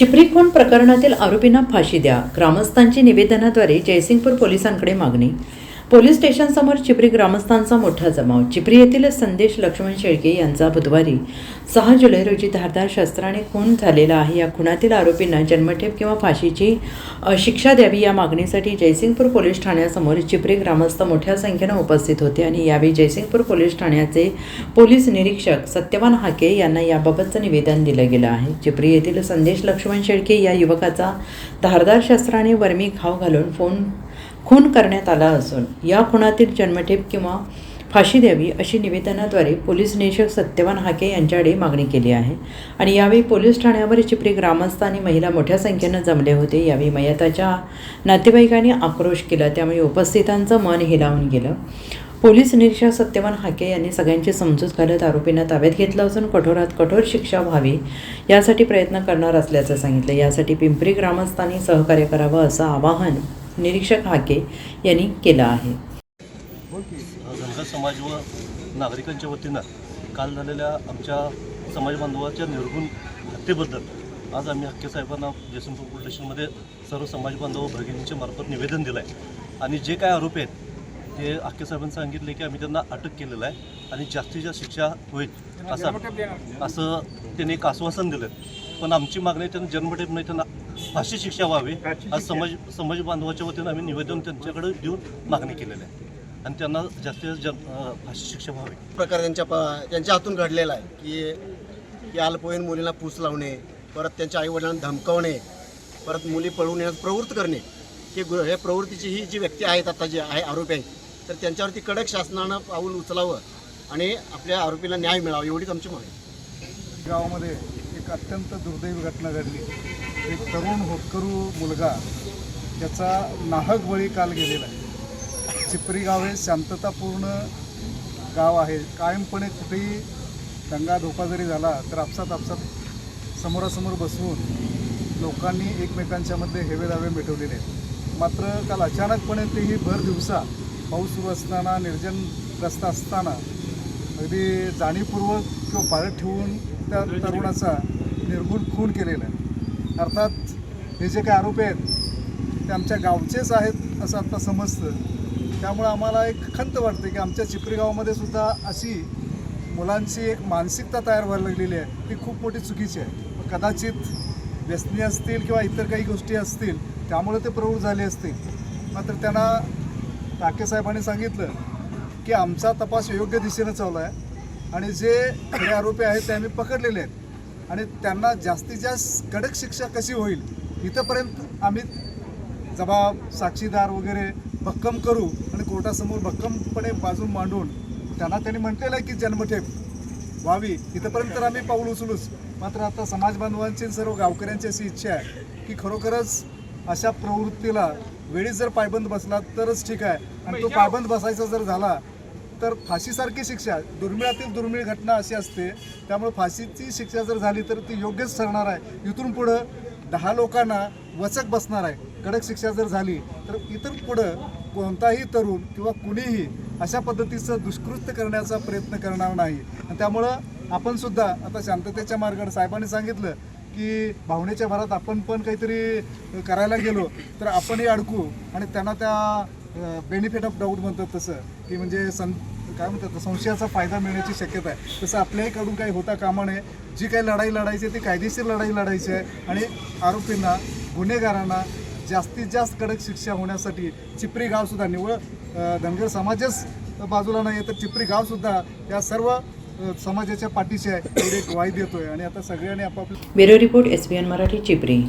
चिपरी खून प्रकरणातील आरोपींना फाशी द्या. ग्रामस्थांची निवेदनाद्वारे जयसिंगपूर पोलिसांकडे मागणी पोलीस स्टेशनसमोर चिपरी ग्रामस्थांचा मोठा जमाव. चिपरी येथील संदेश लक्ष्मण शेळके यांचा बुधवारी सहा जुलै रोजी धारदार शस्त्राने खून झालेला आहे. या खुनातील आरोपींना जन्मठेप किंवा फाशीची शिक्षा द्यावी या मागणीसाठी जयसिंगपूर पोलीस ठाण्यासमोर चिपरी ग्रामस्थ मोठ्या संख्येनं उपस्थित होते आणि यावेळी जयसिंगपूर पोलीस ठाण्याचे पोलीस निरीक्षक सत्यवान हाके यांना याबाबतचं निवेदन दिलं गेलं आहे. चिपरी येथील संदेश लक्ष्मण शेळके या युवकाचा धारदार शस्त्राने वर्मी घाव घालून फोन खून करण्यात आला असून या खुनातील जन्मठेप किंवा फाशी द्यावी अशी निवेदनाद्वारे पोलीस निरीक्षक सत्यवान हाके यांच्याकडे मागणी केली आहे. आणि यावेळी पोलीस ठाण्यावर चिपरी ग्रामस्थ आणि महिला मोठ्या संख्येनं जमले होते. यावेळी मयताच्या नातेवाईकांनी आक्रोश केला. त्यामुळे उपस्थितांचं मन हिलावून गेलं. पोलीस निरीक्षक सत्यवान हाके यांनी सगळ्यांची समजूत घालत आरोपींना ताब्यात घेतलं असून कठोरात कठोर शिक्षा व्हावी यासाठी प्रयत्न करणार असल्याचं सांगितलं. यासाठी पिंपरी ग्रामस्थांनी सहकार्य करावं असं आवाहन निरीक्षक हाके यांनी केलं आहे. धनगर समाज व नागरिकांच्या वतीनं काल झालेल्या आमच्या समाज बांधवाच्या निर्गुण हत्येबद्दल आज आम्ही हक्के साहेबांना जयसिंगपूर पोलीस स्टेशनमध्ये सर्व समाज बांधव भगिनींच्या मार्फत निवेदन दिलं आहे आणि जे काय आरोप आहेत ते हक्के साहेबांनी सांगितले की आम्ही त्यांना अटक केलेलं आहे आणि जास्तीत जास्त शिक्षा होईल असं असं त्यांनी एक आश्वासन दिलं पण आमची मागणी त्यांना जन्मठेप नाही त्यांना फाशी शिक्षा व्हावी आज समाज समाज बांधवाच्या वतीनं आम्ही निवेदन त्यांच्याकडे देऊन मागणी केलेली आहे. आणि त्यांना जास्तीत जास्त फाशी शिक्षा व्हावी. प्रकार त्यांच्या प त्यांच्या हातून घडलेला आहे की की अल्पवयीन मुलींना पूस लावणे परत त्यांच्या आईवडिलांना धमकावणे परत मुली पळवून येण्यास प्रवृत्त करणे की गु हे प्रवृत्तीची ही जी व्यक्ती आहेत आता जे आहे आरोपी आहेत तर त्यांच्यावरती कडक शासनानं पाऊल उचलावं आणि आपल्या आरोपीला न्याय मिळावा एवढीच आमची मागणी आहे. गावामध्ये एक अत्यंत दुर्दैवी घटना घडली. एक तरुण होतकरू मुलगा त्याचा नाहक बळी काल गेलेला आहे. चिपरी गाव हे शांततापूर्ण गाव आहे. कायमपणे कुठेही दंगा धोका जरी झाला तर आपसात आपसात समोरासमोर बसवून लोकांनी एकमेकांच्यामध्ये हेवे दावे मिटवलेले आहेत. मात्र काल अचानकपणे तेही भर दिवसा पाऊस सुरू असताना निर्जन रस्ता असताना अगदी जाणीवपूर्वक किंवा पाळत ठेवून त्या तरुणाचा निर्गुण खून केलेला आहे. अर्थात हे जे काही आरोपी आहेत ते आमच्या गावचेच आहेत असं आत्ता समजतं. त्यामुळं आम्हाला एक खंत वाटते की आमच्या चिपरीगावामध्ये सुद्धा अशी मुलांची एक मानसिकता तयार व्हायला लागलेली आहे. ती खूप मोठी चुकीची आहे. कदाचित व्यसनी असतील किंवा इतर काही गोष्टी असतील त्यामुळे ते प्रवृत्त झाले असतील. मात्र त्यांना टाके साहेबांनी सांगितलं की आमचा तपास योग्य दिशेनं चालू आहे आणि जे खरे आरोपी आहेत ते आम्ही पकडलेले आहेत. आणि त्यांना जास्तीत जास्त कडक शिक्षा कशी होईल इथंपर्यंत आम्ही जबाब साक्षीदार वगैरे भक्कम करू आणि कोर्टासमोर भक्कमपणे बाजून मांडून त्यांना त्यांनी म्हटलेलं आहे की जन्मठेप व्हावी. इथंपर्यंत तर आम्ही पाऊल उचलूच. मात्र आता समाज बांधवांची सर्व गावकऱ्यांची अशी इच्छा आहे की खरोखरच अशा प्रवृत्तीला वेळीच जर पायबंद बसला तरच ठीक आहे. आणि तो पायबंद बसायचा जर झाला तर फाशीसारखी शिक्षा दुर्मिळातील दुर्मिळ घटना अशी असते त्यामुळे फाशीची शिक्षा जर झाली तर ती योग्यच ठरणार आहे. इथून पुढं दहा लोकांना वचक बसणार आहे. कडक शिक्षा जर झाली तर इथून पुढं कोणताही तरुण किंवा कुणीही अशा पद्धतीचं दुष्कृत्य करण्याचा प्रयत्न करणार नाही. आणि त्यामुळं आपण सुद्धा आता शांततेच्या मार्गाने साहेबांनी सांगितलं की भावनेच्या भरात आपण पण काहीतरी करायला गेलो तर आपणही अडकू. आणि त्यांना त्या बेनिफिट ऑफ डाऊट म्हणतात तसं की म्हणजे सं काय म्हणतात संशयाचा फायदा मिळण्याची शक्यता आहे. तसं आपल्याही कडून काही होता कामा नये. जी काही लढाई लढायची आहे ती कायदेशीर लढाई लढायची आहे. आणि आरोपींना गुन्हेगारांना जास्तीत जास्त कडक शिक्षा होण्यासाठी चिपरी गावसुद्धा निवळ धनगर समाजच बाजूला नाही तर चिपरी गावसुद्धा या सर्व समाजाच्या पाठीशी आहे. एक ग्वाही देतोय. आणि आता सगळ्यांनी आपापल्या bureau report S B N Marathi चिपरी.